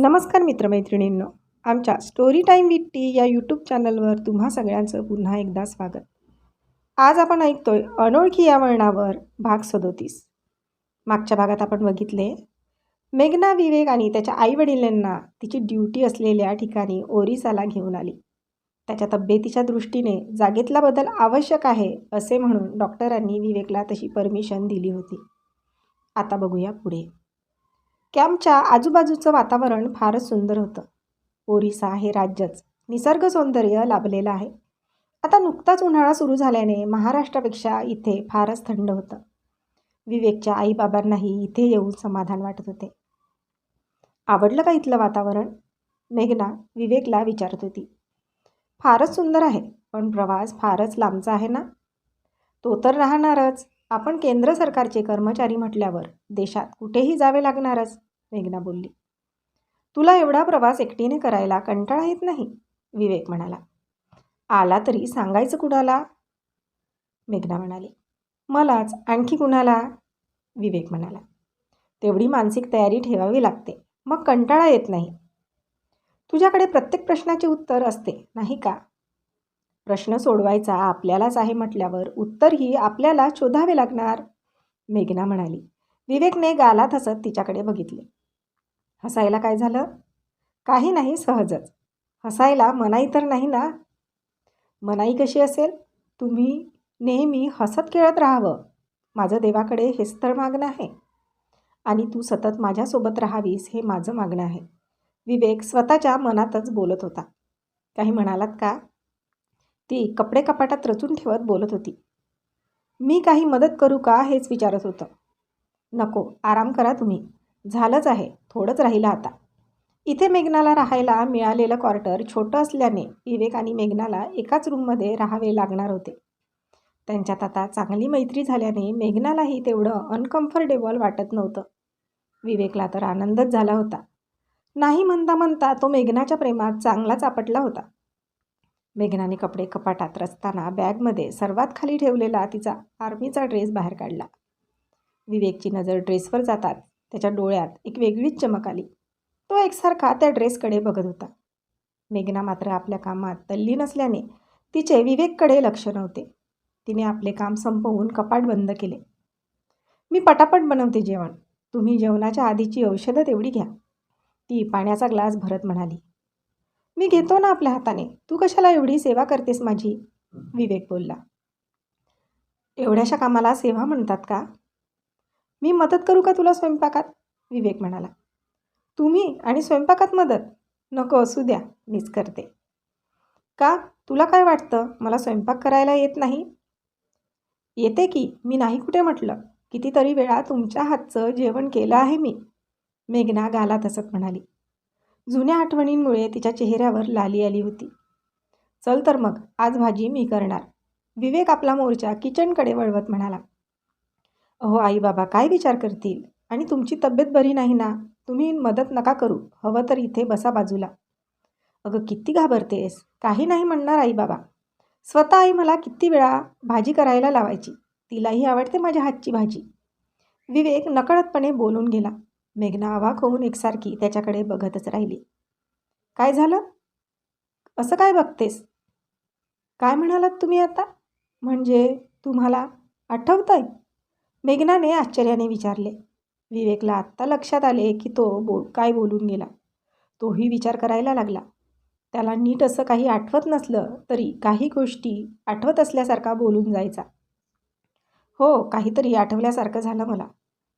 नमस्कार मित्रमैत्रिणींनो. आमच्या स्टोरी टाईम विथ टी या यूट्यूब चॅनलवर तुम्हा सगळ्यांचं पुन्हा एकदा स्वागत. आज आपण ऐकतोय अनोळखी या वळणावर भाग सदोतीस. मागच्या भागात आपण बघितले मेघना विवेक आणि त्याच्या आईवडिलांना तिची ड्युटी असलेल्या ठिकाणी ओरिसाला घेऊन आली. त्याच्या तब्येतीच्या दृष्टीने जागेतला बदल आवश्यक आहे असे म्हणून डॉक्टरांनी विवेकला तशी परमिशन दिली होती. आता बघूया पुढे. कॅम्पच्या आजूबाजूचं वातावरण फारच सुंदर होतं. ओरिसा हे राज्यच. निसर्ग सौंदर्य लाभलेलं आहे. आता नुकताच उन्हाळा सुरू झाल्याने महाराष्ट्रापेक्षा इथे फारच थंड होतं. विवेकच्या आईबाबांनाही इथे येऊन समाधान वाटत होते. आवडलं का इथलं वातावरण? मेघना विवेकला विचारत होती. फारच सुंदर आहे पण प्रवास फारच लांबचा आहे ना? तो तर राहणारच. आपण केंद्र सरकारचे कर्मचारी म्हटल्यावर देशात कुठेही जावे लागणारच मेघना बोलली. तुला एवढा प्रवास एकटीने करायला कंटाळा येत नाही? विवेक म्हणाला. आला तरी सांगायचं कुणाला? मेघना म्हणाली. मलाच आणखी कुणाला? विवेक म्हणाला. तेवढी मानसिक तयारी ठेवावी लागते मग कंटाळा येत नाही. तुझ्याकडे प्रत्येक प्रश्नाचे उत्तर असते नाही का? प्रश्न सोडवायचा आपल्यालाच आहे म्हटल्यावर उत्तरही आपल्याला शोधावे लागणार. मेघना म्हणाली. विवेकने गालात हसत तिच्याकडे बघितले. हसायला काय झालं? काही नाही सहजच. हसायला मनाई तर नाही ना? मनाई कशी असेल? तुम्ही नेहमी हसत खेळत राहावं. माझं देवाकडे हेच तर मागणं आहे. आणि तू सतत माझ्यासोबत राहावीस हे माझं मागणं आहे. विवेक स्वतःच्या मनातच बोलत होता. काही म्हणालात का? ती कपडे कपाटात रचून ठेवत बोलत होती. मी काही मदत करू का? हेच विचारत होतं. नको आराम करा तुम्ही. झालंच आहे थोडंच राहिलं आता. इथे मेघनाला राहायला मिळालेलं क्वार्टर छोटं असल्याने विवेक आणि मेघनाला एकाच रूममध्ये राहावे लागणार होते. त्यांच्यात आता चांगली मैत्री झाल्याने मेघनालाही तेवढं अनकम्फर्टेबल वाटत नव्हतं. विवेकला तर आनंदच झाला होता. नाही म्हणता म्हणता तो मेघनाच्या प्रेमात चांगलाच आपटला होता. मेघनाने कपडे कपाटात रचताना बॅगमध्ये सर्वात खाली ठेवलेला तिचा आर्मीचा ड्रेस बाहेर काढला. विवेकची नजर ड्रेसवर जातात त्याच्या डोळ्यात एक वेगळीच चमक आली. तो एकसारखा त्या ड्रेसकडे बघत होता. मेघना मात्र आपल्या कामात तल्ली नसल्याने तिचे विवेककडे लक्ष नव्हते. तिने आपले काम संपवून कपाट बंद केले. मी पटापट बनवते जेवण. तुम्ही जेवणाच्या आधीची औषधं तेवढी घ्या. ती पाण्याचा ग्लास भरत म्हणाली. मी घेतो ना आपल्या हाताने. तू कशाला एवढी सेवा करतेस माझी? विवेक बोलला. एवढ्याशा कामाला सेवा म्हणतात का? मी मदत करू का तुला स्वयंपाकात? विवेक म्हणाला. तुम्ही आणि स्वयंपाकात मदत? नको असू द्या मीच करते. का? तुला काय वाटतं? मला स्वयंपाक करायला येत नाही? येते की मी नाही कुठे म्हटलं. कितीतरी वेळा तुमच्या हातचं जेवण केलं आहे मी. मेघना गालात असत म्हणाली. जुन्या आठवणींमुळे तिच्या चेहऱ्यावर लाली आली होती. चल तर मग आज भाजी मी करणार. विवेक आपला मोर्चा किचनकडे वळवत म्हणाला. अहो आई बाबा काय विचार करतील? आणि तुमची तब्येत बरी नाही ना? तुम्ही मदत नका करू. हवं तर इथे बसा बाजूला. अगं किती घाबरतेस. काही नाही म्हणणार आई बाबा स्वतः आई मला किती वेळा भाजी करायला लावायची. तिलाही आवडते माझ्या हातची भाजी. विवेक नकळतपणे बोलून गेला. मेघना आवाक होऊन एकसारखी त्याच्याकडे बघतच राहिली. काय झालं? असं काय बघतेस? काय म्हणालात तुम्ही आता? म्हणजे तुम्हाला आठवतंय? मेघनाने आश्चर्याने विचारले. विवेकला आत्ता लक्षात आले की तो बो काय बोलून गेला. तोही विचार करायला लागला. त्याला नीट असं काही आठवत नसलं तरी काही गोष्टी आठवत असल्यासारखा बोलून जायचा. हो काहीतरी आठवल्यासारखं झालं मला.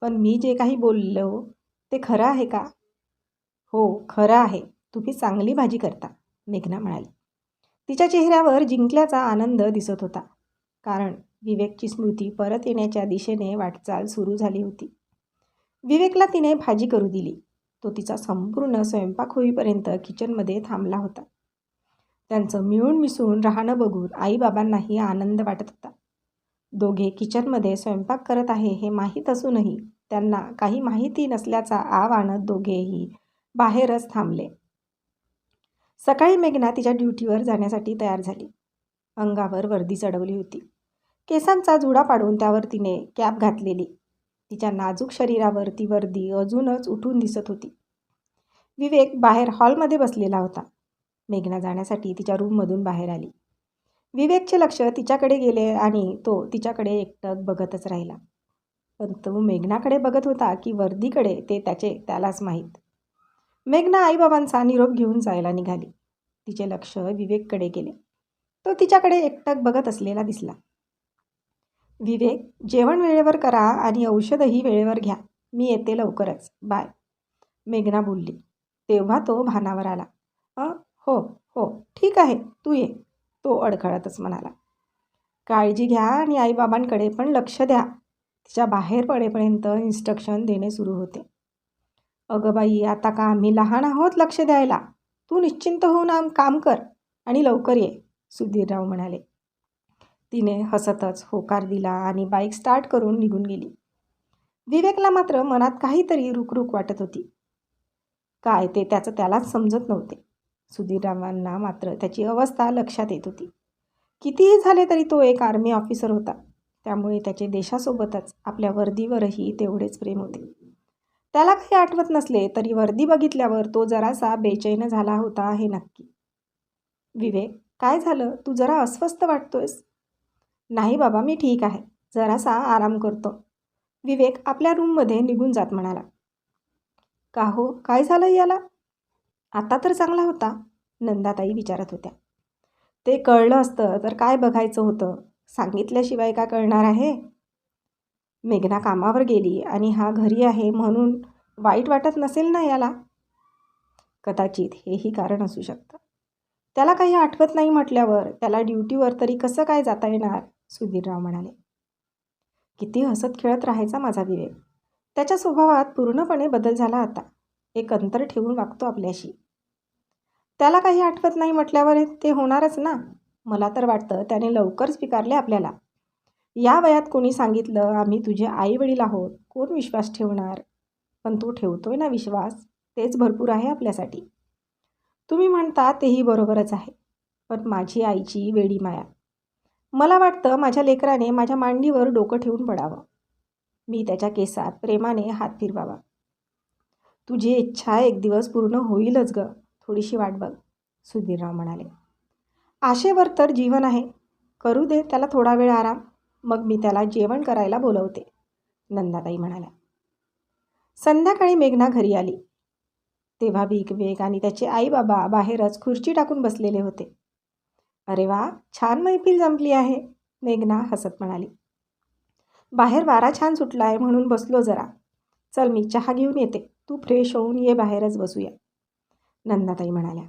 पण मी जे काही बोललो ते खरं आहे का? हो खरं आहे. तुम्ही चांगली भाजी करता मेघना म्हणाली. तिच्या चेहऱ्यावर जिंकल्याचा आनंद दिसत होता. कारण विवेकची स्मृती परत येण्याच्या दिशेने वाटचाल सुरू झाली होती. विवेकला तिने भाजी करू दिली. तो तिचा संपूर्ण स्वयंपाक होईपर्यंत किचनमध्ये थांबला होता. त्यांचं मिळून मिसळून राहणं बघून आईबाबांनाही आनंद वाटत होता. दोघे किचनमध्ये स्वयंपाक करत आहे हे माहीत असूनही त्यांना काही माहिती नसल्याचा आव आणत दोघेही बाहेरच थांबले. सकाळी मेघना तिच्या ड्युटीवर जाण्यासाठी तयार झाली. अंगावर वर्दी चढवली होती. केसांचा जुडा पाडून त्यावर तिने कॅप घातलेली. तिच्या नाजूक शरीरावर ती वर्दी अजूनच उठून दिसत होती. विवेक बाहेर हॉलमध्ये बसलेला होता. मेघना जाण्यासाठी तिच्या रूममधून बाहेर आली. विवेकचे लक्ष तिच्याकडे गेले आणि तो तिच्याकडे एकटक बघतच राहिला. पण तो मेघनाकडे बघत होता की वर्दीकडे ते त्याचे त्यालाच माहीत. मेघना आईबाबांचा निरोप घेऊन जायला निघाली. तिचे लक्ष विवेककडे गेले. तो तिच्याकडे एकटक बघत असलेला दिसला. विवेक जेवण वेळेवर करा आणि औषधही वेळेवर घ्या. मी येते लवकरच. बाय. मेघना बोलली. तेव्हा तो भानावर आला. अ हो हो ठीक आहे तू ये. तो अडखळतच म्हणाला. काळजी घ्या आणि आईबाबांकडे पण लक्ष द्या. तिच्या बाहेर पडेपर्यंत इन्स्ट्रक्शन देणे सुरू होते. अगं बाई आता का आम्ही लहान आहोत लक्ष द्यायला? तू निश्चिंत होऊन आम काम कर आणि लवकर ये सुधीरराव म्हणाले. तिने हसतच होकार दिला आणि बाईक स्टार्ट करून निघून गेली. विवेकला मात्र मनात काहीतरी रुकरुक वाटत होती. काय ते त्याचं त्यालाच समजत नव्हते. सुधीररावांना मात्र त्याची अवस्था लक्षात येत होती. कितीही झाले तरी तो एक आर्मी ऑफिसर होता. त्यामुळे त्याचे देशासोबतच आपल्या वर्दीवरही तेवढेच प्रेम होते. त्याला काही आठवत नसले तरी वर्दी बघितल्यावर तो जरासा बेचैन झाला होता हे नक्की. विवेक काय झालं? तू जरा अस्वस्थ वाटतोयस? नाही बाबा मी ठीक आहे. जरासा आराम करतो. विवेक आपल्या रूममध्ये निघून जात म्हणाला. का हो? काय झालं याला? आता तर चांगला होता? नंदाताई विचारत होत्या. ते कळलं असतं तर काय बघायचं होतं? सांगितल्याशिवाय का कळणार आहे? मेघना कामावर गेली आणि हा घरी आहे म्हणून वाईट वाटत नसेल ना याला? कदाचित हेही कारण असू शकतं. त्याला काही आठवत नाही म्हटल्यावर त्याला ड्युटीवर तरी कसं काय जाता येणार? सुधीरराव म्हणाले. किती हसत खेळत राहायचा माझा विवेक. त्याच्या स्वभावात पूर्णपणे बदल झाला आता. एक अंतर ठेवून वागतो आपल्याशी. त्याला काही आठवत नाही म्हटल्यावर ते होणारच ना? मला तर वाटतं त्याने लवकर स्वीकारले आपल्याला. या वयात कोणी सांगितलं आम्ही तुझे आई वडील आहोत. कोण विश्वास ठेवणार? पण तो ठेवतोय ना विश्वास. तेच भरपूर आहे आपल्यासाठी. तुम्ही म्हणता तेही बरोबरच आहे. पण माझी आईची वेडी माया. मला वाटतं माझ्या लेकराने माझ्या मांडीवर डोकं ठेवून पडावं. मी त्याच्या केसात प्रेमाने हात फिरवावा. तुझी इच्छा एक दिवस पूर्ण होईलच ग. थोडीशी वाट बघ सुधीरराव म्हणाले. आशेवर तर जीवन आहे. करू दे त्याला थोडा वेळ आराम. मग मी त्याला जेवण करायला बोलवते. नंदाताई म्हणाल्या. संध्याकाळी मेघना घरी आली. तेव्हा विक वेग आणि त्याचे आई बाबा बाहेरच खुर्ची टाकून बसलेले होते. अरे वा छान मैफिल जमली आहे मेघना हसत म्हणाली. बाहेर वारा छान सुटला आहे म्हणून बसलो जरा. चल मी चहा घेऊन येते. तू फ्रेश होऊन ये बाहेरच बसूया. नंदाताई म्हणाल्या.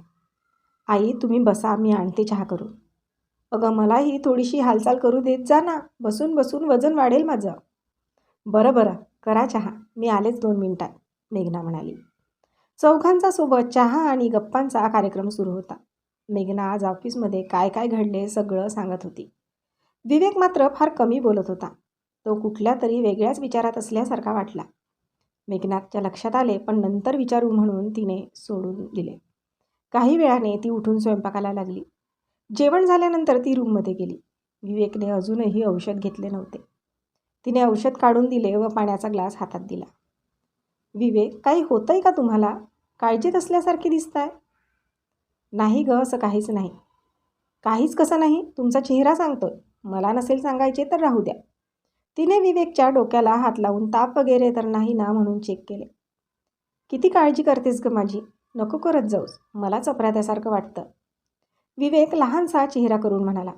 आई तुम्ही बसा मी आणते चहा करून. अगं मलाही थोडीशी हालचाल करू देत जा ना. बसून बसून वजन वाढेल माझं. बरं बरं. करा चहा. मी आलेच दोन मिनिटात मेघना म्हणाली. चौघांचा सोबत चहा आणि गप्पांचा कार्यक्रम सुरू होता. मेघना आज ऑफिसमध्ये काय काय घडले सगळं सांगत होती. विवेक मात्र फार कमी बोलत होता. तो कुठल्या तरी वेगळ्याच विचारात असल्यासारखा वाटला. मेघनाथच्या लक्षात आले पण नंतर विचारू म्हणून तिने सोडून दिले. काही वेळाने ती उठून स्वयंपाकाला लागली. जेवण झाल्यानंतर ती रूममध्ये गेली. विवेकने अजूनही औषध घेतले नव्हते. तिने औषध काढून दिले व पाण्याचा ग्लास हातात दिला. विवेक काही होतं आहे का तुम्हाला? काळजीत असल्यासारखे दिसत आहे नाही ग असं काहीच नाही. काहीच कसं नाही? तुमचा चेहरा सांगतोय. मला नसेल सांगायचे तर राहू द्या. तिने विवेकच्या डोक्याला हात लावून ताप वगैरे तर नाही ना म्हणून चेक केले. किती काळजी करतेस ग माझी? नको करत जाऊस. मलाच अपराध्यासारखं वाटतं. विवेक लहानसा चेहरा करून म्हणाला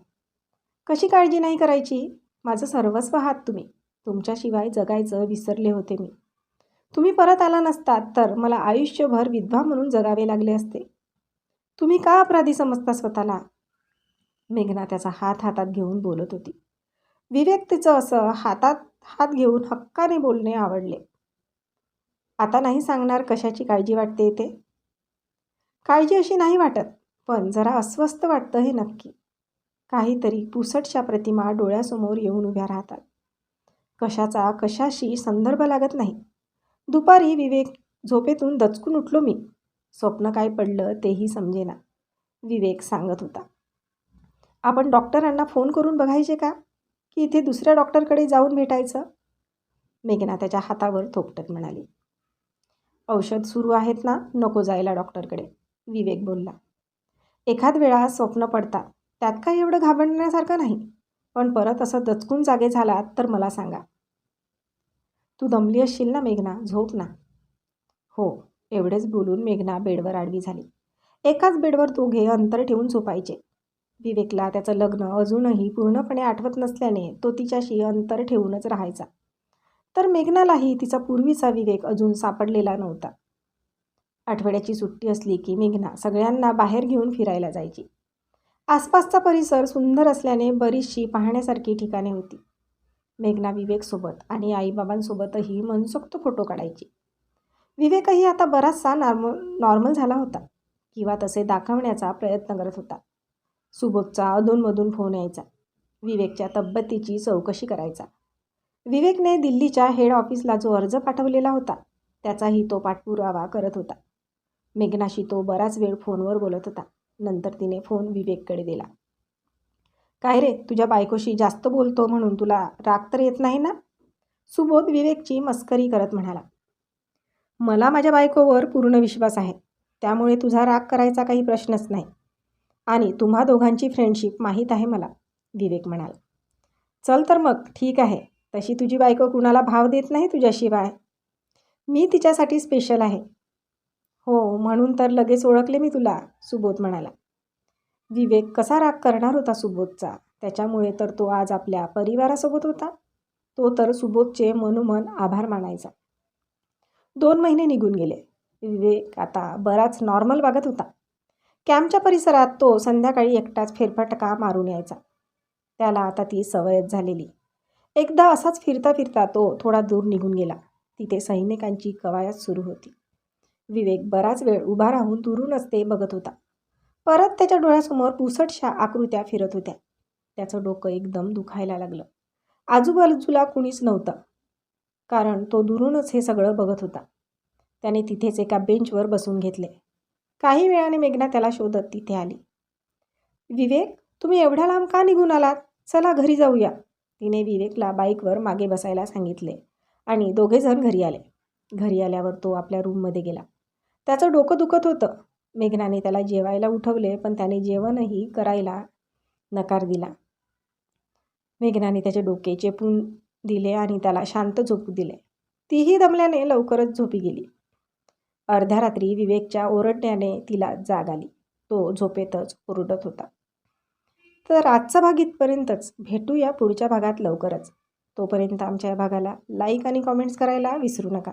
कशी काळजी नाही करायची? माझं सर्वस्व आहात तुम्ही. तुमच्याशिवाय जगायचं विसरले होते मी. तुम्ही परत आला नसतात तर मला आयुष्यभर विधवा म्हणून जगावे लागले असते. तुम्ही का अपराधी समजता स्वतःला? मेघना त्याचा हात हातात घेऊन बोलत होती. विवेक तिचं असं हातात हात घेऊन हक्काने बोलणे आवडले. आता नाही सांगणार कशाची काळजी वाटते ते काळजी अशी नाही वाटत पण जरा अस्वस्थ वाटतं हे नक्की. काहीतरी पुसटशा प्रतिमा डोळ्यासमोर येऊन उभ्या राहतात. कशाचा कशाशी संदर्भ लागत नाही. दुपारी विवेक झोपेतून दचकून उठलो मी. स्वप्न काय पडलं तेही समजेना. विवेक सांगत होता. आपण डॉक्टरांना फोन करून बघायचे का? की इथे दुसऱ्या डॉक्टरकडे जाऊन भेटायचं? मेघना त्याच्या हातावर थोपटत म्हणाली. औषध सुरू आहेत ना? नको जायला डॉक्टरकडे. विवेक बोलला. एखाद वेळा स्वप्न पडता त्यात काही एवढं घाबरण्यासारखं नाही पण परत असं दचकून जागे झालात तर मला सांगा. तू दमली असशील ना मेघना? झोप ना. हो एवढेच बोलून मेघना बेडवर आडवी झाली. एकाच बेडवर दोघे अंतर ठेवून झोपायचे. विवेकला त्याचं लग्न अजूनही पूर्णपणे आठवत नसल्याने तो तिच्याशी अंतर ठेवूनच राहायचा. तर मेघनालाही तिचा पूर्वीचा विवेक अजून सापडलेला नव्हता. आठवड्याची सुट्टी असली की मेघना सगळ्यांना बाहेर घेऊन फिरायला जायची. आसपासचा परिसर सुंदर असल्याने बरीचशी पाहण्यासारखी ठिकाणे होती. मेघना विवेकसोबत आणि आईबाबांसोबतही मनसोक्त फोटो काढायची. विवेकही आता बराचसा नॉर्मल नॉर्मल झाला होता किंवा तसे दाखवण्याचा प्रयत्न करत होता. सुबोधचा अधूनमधून फोन यायचा. विवेकच्या तब्येतीची चौकशी करायचा. विवेकने दिल्लीच्या हेड ऑफिसला जो अर्ज पाठवलेला होता त्याचाही तो पाठपुरावा करत होता. मेघनाशी तो बराच वेळ फोनवर बोलत होता. नंतर तिने फोन विवेककडे दिला. काय रे तुझ्या बायकोशी जास्त बोलतो म्हणून तुला राग तर येत नाही ना? सुबोध विवेकची मस्करी करत म्हणाला. मला माझ्या बायकोवर पूर्ण विश्वास आहे. त्यामुळे तुझा राग करायचा काही प्रश्नच नाही. आणि तुम्हा दोघांची फ्रेंडशिप माहीत आहे मला विवेक म्हणाला. चल तर मग ठीक आहे. तशी तुझी बायको कुणाला भाव देत नाही तुझ्याशिवाय. मी तिच्यासाठी स्पेशल आहे. हो म्हणून तर लगेच ओळखले मी तुला सुबोध म्हणाला. विवेक कसा राग करणार होता सुबोधचा? त्याच्यामुळे तर तो आज आपल्या परिवारासोबत होता. तो तर सुबोधचे मनोमन आभार मानायचा. दोन महिने निघून गेले. विवेक आता बराच नॉर्मल वागत होता. कॅम्पच्या परिसरात तो संध्याकाळी एकटाच फेरफटका मारून यायचा. त्याला आता ती सवयच झालेली. एकदा असाच फिरता फिरता तो थोडा दूर निघून गेला. तिथे सैनिकांची कवायत सुरू होती. विवेक बराच वेळ उभा राहून दुरूनच ते बघत होता. परत त्याच्या डोळ्यासमोर पुसटशा आकृत्या फिरत होत्या. त्याचं डोकं एकदम दुखायला लागलं. आजूबाजूला कुणीच नव्हतं. कारण तो दुरूनच हे सगळं बघत होता. त्याने तिथेच एका बेंचवर बसून घेतले. काही वेळाने मेघना त्याला शोधत तिथे आली. विवेक तुम्ही एवढ्या लांब का निघून आलात? चला घरी जाऊया. तिने विवेकला बाईकवर मागे बसायला सांगितले आणि दोघेजण घरी आले. घरी आल्यावर तो आपल्या रूममध्ये गेला. त्याचं डोकं दुखत होतं. मेघनाने त्याला जेवायला उठवले पण त्याने जेवणही करायला नकार दिला. मेघनाने त्याचे डोके चेपून दिले आणि त्याला शांत झोपू दिले. तीही दमल्याने लवकरच झोपी गेली. अर्ध्या रात्री विवेकच्या ओरडण्याने तिला जाग आली. तो झोपेतच ओरडत होता. तर आजचा भाग इथपर्यंतच. भेटूया पुढच्या भागात लवकरच. तोपर्यंत आमच्या या भागाला लाईक आणि कॉमेंट्स करायला विसरू नका.